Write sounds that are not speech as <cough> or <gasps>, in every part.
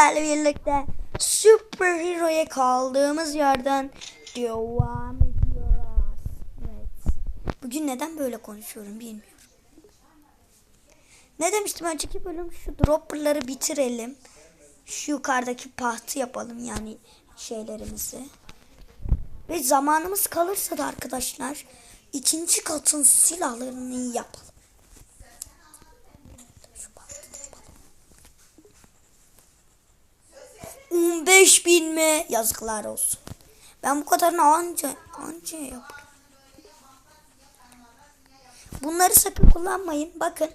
sizlerle birlikte Super Hero'ya kaldığımız yerden devam ediyoruz. Evet. Bugün neden böyle konuşuyorum bilmiyorum. Ne demiştim önceki bölüm şu dropperları bitirelim. Şu yukarıdaki pahtı yapalım yani şeylerimizi. Ve zamanımız kalırsa da arkadaşlar ikinci katın silahlarını yapalım. Şu pahtı yapalım. 15 bin mi? Yazıklar olsun. Ben bu kadarını anca anca yaparım. Bunları sakın kullanmayın. Bakın.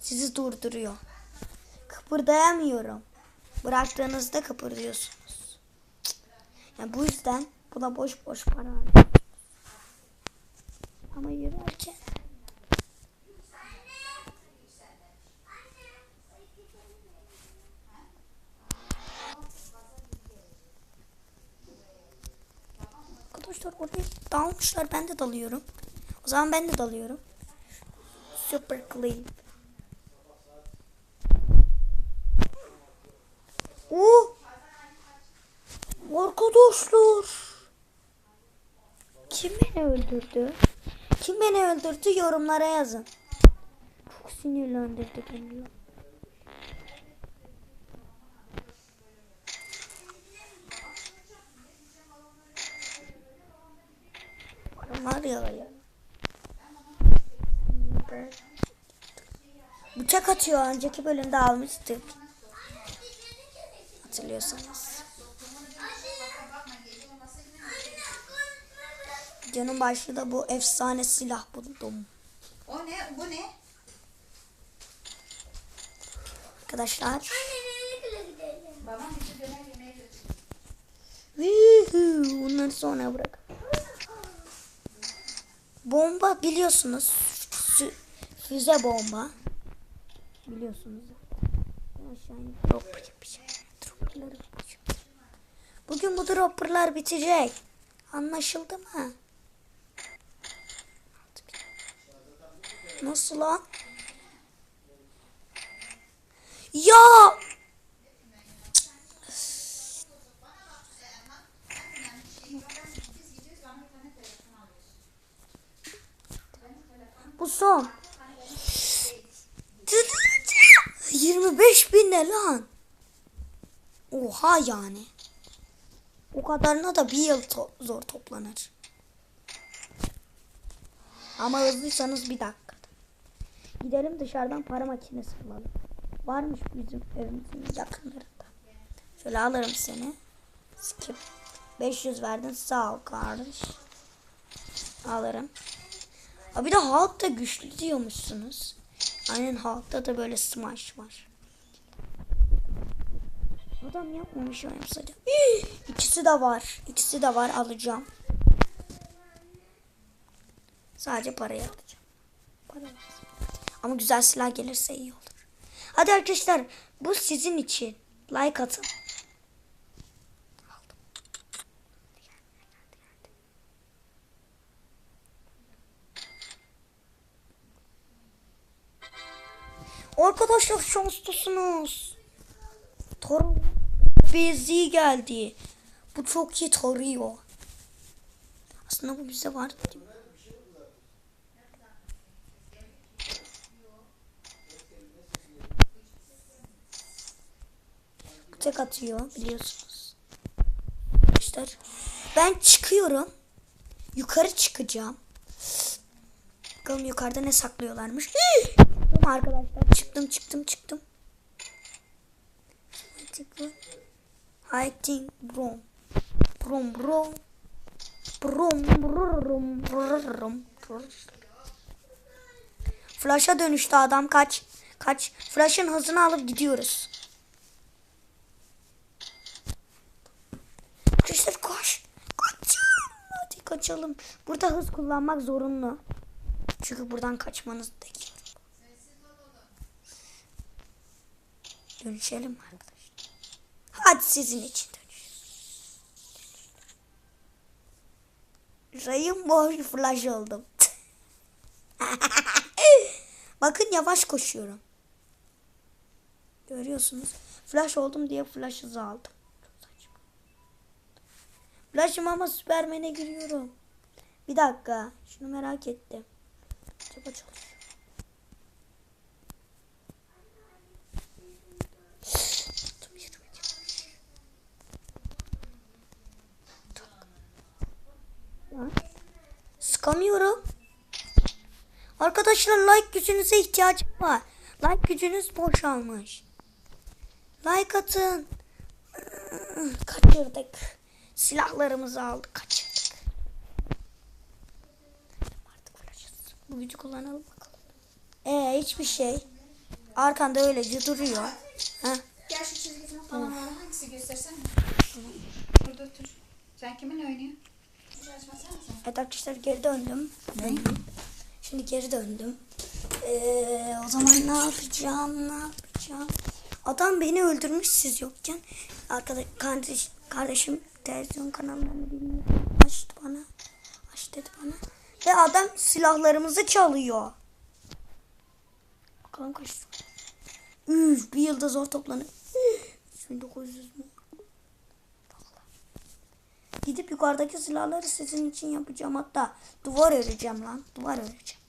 Sizi durduruyor. Kıpırdayamıyorum. Bıraktığınızda kıpırdıyorsunuz. Yani bu yüzden buna boş boş para. Ama yürürken Arkadaşlar oraya dalmışlar. Ben de dalıyorum. O zaman ben de dalıyorum. Super clean. Oo! Arkadaşlar. Kim beni öldürdü? Kim beni öldürdü yorumlara yazın. Çok sinirlendirdi beni. Paralar yağıyor. Bıçak atıyor. Önceki bölümde almıştık. Hatırlıyorsanız. Canım başlığı da bu efsane silah buldum. O ne? Bu ne? Arkadaşlar. Babam bizi döner yemeğe götürdü. Onları sonra bırak. Bomba biliyorsunuz. Fü- Füze bomba. Biliyorsunuz. Dropperları yapacağım. Bugün bu dropperlar bitecek. Anlaşıldı mı? Nasıl lan? Ya! Bu son. 25 bin ne lan? Oha yani. O kadarına da bir yıl to- zor toplanır. Ama hızlıysanız bir dakika. Gidelim dışarıdan para makinesi bulalım. Varmış bizim evimizin yakınlarında. Şöyle alırım seni. Skip. 500 verdin sağ ol kardeş. Alırım. Ha bir de halk da güçlü diyormuşsunuz. Aynen halkta da böyle smash var. Adam yapmamış o yapsaydı. İkisi de var. İkisi de var alacağım. Sadece parayı alacağım. Para. Ama güzel silah gelirse iyi olur. Hadi arkadaşlar bu sizin için. Like atın. Arkadaşlar şanslısınız. Torun bezi geldi. Bu çok iyi tarıyor. Aslında bu bize var tek atıyor biliyorsunuz. Arkadaşlar ben çıkıyorum. Yukarı çıkacağım. Bakalım yukarıda ne saklıyorlarmış. Çıktım arkadaşlar. Çıktım çıktım çıktım. Hiding brom. Brom brom. Brom brom brom brom. Flash'a dönüştü adam kaç. Kaç. Flash'ın hızını alıp gidiyoruz. Arkadaşlar koş. Kaçalım. Hadi kaçalım. Burada hız kullanmak zorunlu. Çünkü buradan kaçmanız gerekiyor. Dönüşelim arkadaşlar? Hadi sizin için dönüşelim. Rainbow flash oldum. <laughs> Bakın yavaş koşuyorum. Görüyorsunuz. Flash oldum diye flash hızı aldım. Flash'ım ama Süpermen'e giriyorum. Bir dakika. Şunu merak ettim. Acaba çalışıyor. Sıkamıyorum. Arkadaşlar like gücünüze ihtiyacım var. Like gücünüz boşalmış. Like atın. <clears throat> Kaçırdık. Silahlarımızı aldık. Kaçırdık. Artık flash'ız. Bu gücü kullanalım bakalım. Ee hiçbir şey. Arkanda öylece duruyor. Heh. Gel şu çizgi film falan var. Hangisi göstersene. Burada otur. Sen kiminle oynuyorsun? Evet arkadaşlar geri döndüm. Şimdi geri döndüm. Ee, o zaman ne yapacağım? Ne yapacağım? Adam beni öldürmüş siz yokken. Arkadaş, kardeş, kardeşim televizyon kanallarını bilmiyor. Açtı bana. Aç dedi bana. Ve adam silahlarımızı çalıyor. Bakalım kaç. Üf, bir yılda zor toplanır. 3900 mu? Gidip yukarıdaki silahları sizin için yapacağım. Hatta duvar öreceğim lan. Duvar öreceğim.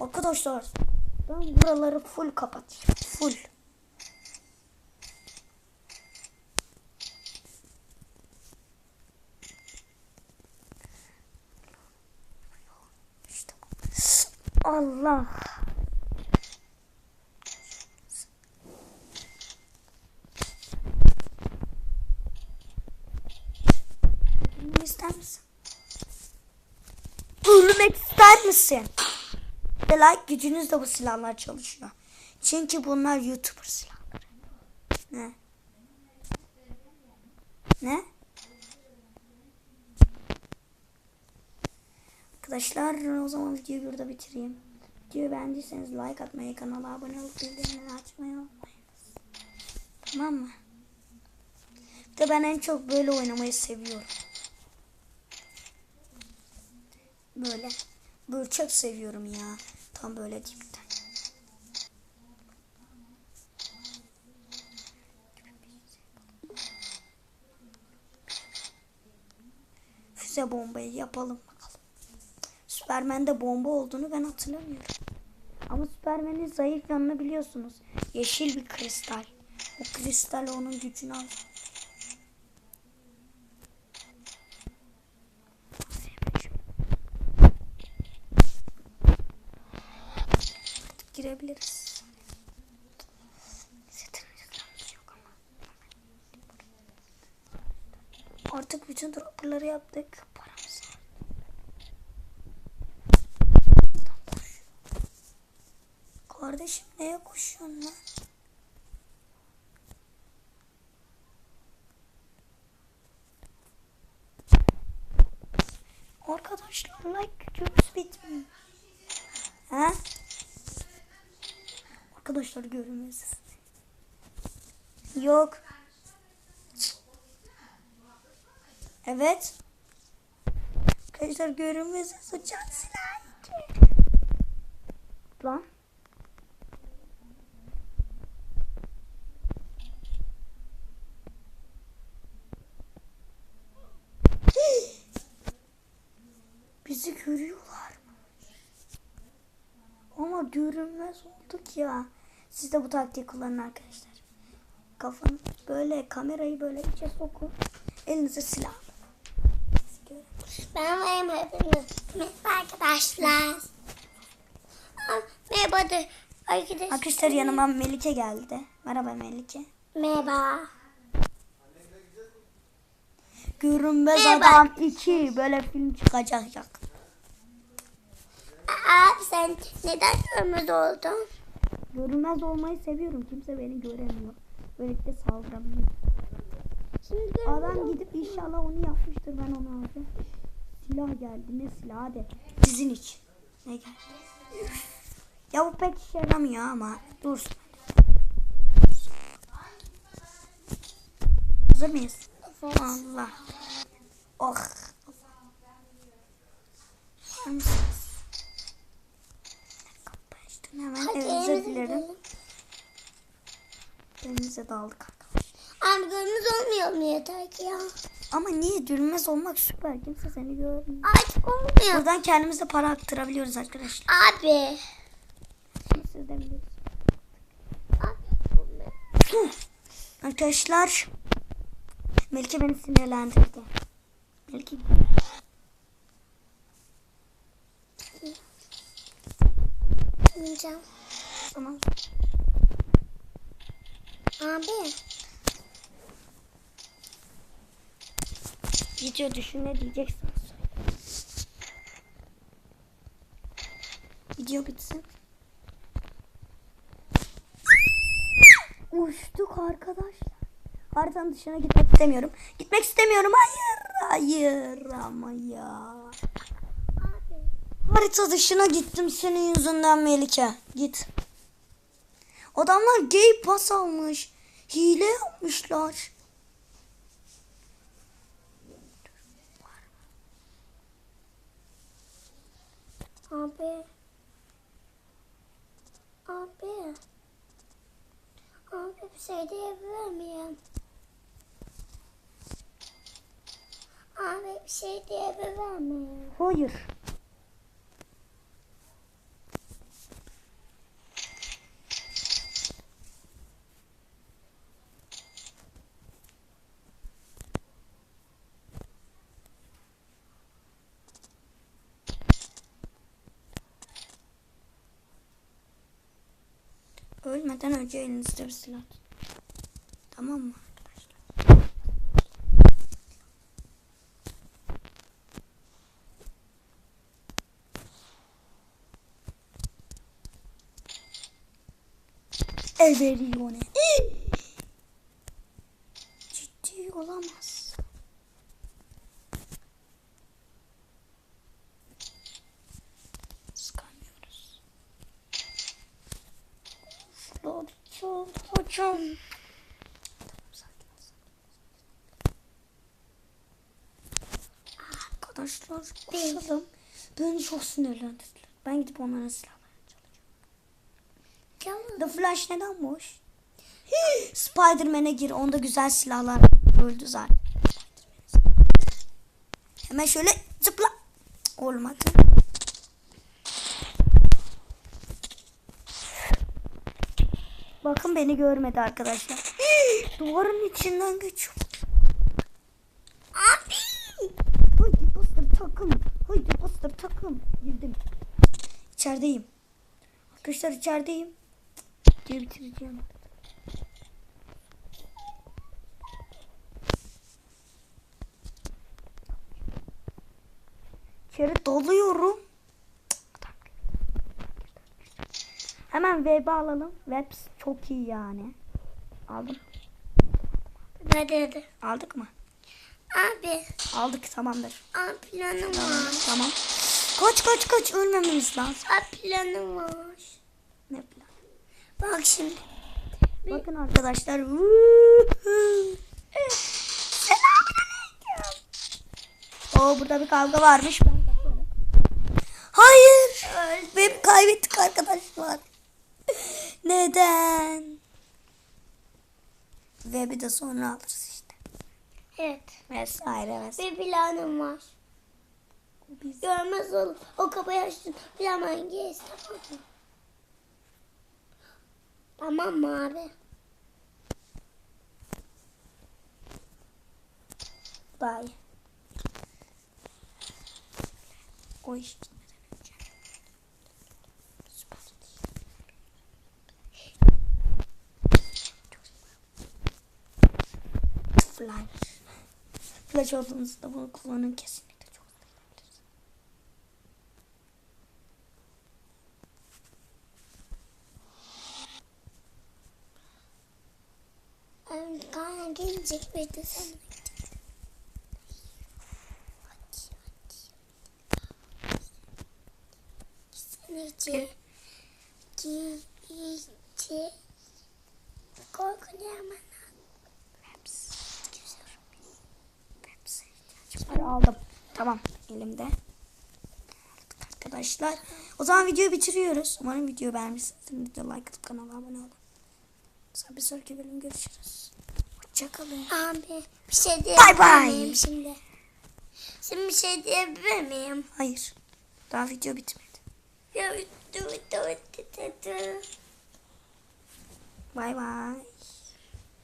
Arkadaşlar ben buraları full kapatacağım. Full. Allah. Misin? Ve like gücünüzle bu silahlar çalışıyor. Çünkü bunlar YouTuber silahları. Ne? Ne? Arkadaşlar o zaman videoyu burada bitireyim. Videoyu beğendiyseniz like atmayı, kanala abone olup bildirimleri açmayı unutmayınız. Tamam mı? Bir de ben en çok böyle oynamayı seviyorum. Böyle. Böyle çok seviyorum ya. Tam böyle dipten. Füze bombayı yapalım bakalım. Süpermen'de bomba olduğunu ben hatırlamıyorum. Ama Süpermen'in zayıf yanını biliyorsunuz. Yeşil bir kristal. O kristal onun gücünü alır. Ama. Artık bütün dropperları yaptık. Paramız var. Kardeşim neye koşuyorsun lan? Arkadaşlar like gücümüz bitmiyor. Ha? Arkadaşlar görünmez. Yok. Evet. Arkadaşlar görünmez uçan silah. Lan. <gasps> Bizi görüyorlar? Ama görünmez olduk ya. Siz de bu taktiği kullanın arkadaşlar. Kafanı böyle kamerayı böyle içe sokun. Elinize silah. Ben varım hepiniz. Merhaba arkadaşlar. Merhaba de arkadaşlar. Arkadaşlar yanıma Melike geldi. Merhaba Melike. Merhaba. Görünmez Merhaba. adam 2 böyle film çıkacak. Aa, sen neden görmez oldun? Görünmez olmayı seviyorum. Kimse beni göremiyor. Böylelikle saldıramıyor. Şimdi Adam gidip inşallah onu yapmıştır. Ben onu alacağım. Silah geldi. Ne silah? Hadi. Sizin için. Ne geldi? Ya bu pek işe yaramıyor ama. Dursun. Hazır mıyız? Allah. Oh. Var mısınız? Kapı açtım hemen. hadi Evet, özür evimize dilerim. Denize daldık arkadaşlar. Abi görünüz olmuyor mu yeter ki ya? Ama niye görünmez olmak süper. Kimse seni görmüyor. Artık olmuyor. Buradan kendimize para aktarabiliyoruz arkadaşlar. Abi. Siz de biliyorsunuz. Arkadaşlar Melike beni sinirlendirdi. Melike Bilmeyeceğim. Tamam. Abi. Video düşün ne diyeceksin. Video bitsin. Uçtuk arkadaşlar. Haritanın dışına gitmek istemiyorum. Gitmek istemiyorum. Hayır. Hayır ama ya. Harita dışına gittim senin yüzünden Melike. Git. Adamlar gay pas almış. Hile yapmışlar. Abi. Abi. Abi bir şey diyebilir miyim? Abi bir şey diyebilir miyim? Hayır. Ölmeden önce elinizde bir silah tutun. Tamam mı arkadaşlar? Everione. Ciddi olamaz. Sıkamıyoruz. Kuşlar çok hocam. Tamam sakin ol, sakin ol. Arkadaşlar koşalım. Beni çok sinirlendirdiler. Ben gidip onlara çalacağım. Canım. The Flash neden boş? <gasps> Spider-Man'e gir. Onda güzel silahlar öldü zaten. Hemen şöyle zıpla. Olmadı. Bakın beni görmedi arkadaşlar. <gasps> Duvarın içinden geçiyor. Abi. Haydi bastır takım. Haydi bastır takım. Girdim. İçerideyim. Arkadaşlar içerideyim. Diye bitireceğim. İçeri doluyorum. Hemen web'e alalım. Web çok iyi yani. Aldım. Hadi hadi. Aldık mı? Abi. Aldık tamamdır. Abi planım var. Tamam. Kaç kaç kaç ölmememiz lazım. Abi planım var. Ne plan? Bak şimdi. Bakın arkadaşlar. Selamünaleyküm. Oo burada bir kavga varmış. Ben kaçıyorum. Hayır. Beni kaybettik arkadaşlar. Neden? Ve bir de sonra alırız. Evet. Vesaire vesaire. Bir planım var. Biz Görmez ol. O kapıyı açtın. Bir hemen geç tamam mı? Abi? Bye. O iş gitmeden önce. Süper. Flash. Flash olduğunuzda bunu kullanın kesinlikle çok eğlenceli. Abi kan gelecek miydi sen? Gitsenice. Giyici. Korkuyorum ama. Hepsi var. Aldım. Tamam elimde. Arkadaşlar o zaman videoyu bitiriyoruz. Umarım videoyu beğenmişsinizdir. Video like atıp kanala abone olun. Bir sonraki bölüm görüşürüz. Hoşçakalın. Abi bir şey diyebilir miyim şimdi? Şimdi bir şey diyebilir miyim? Hayır. Daha video bitmedi. Ya, dur,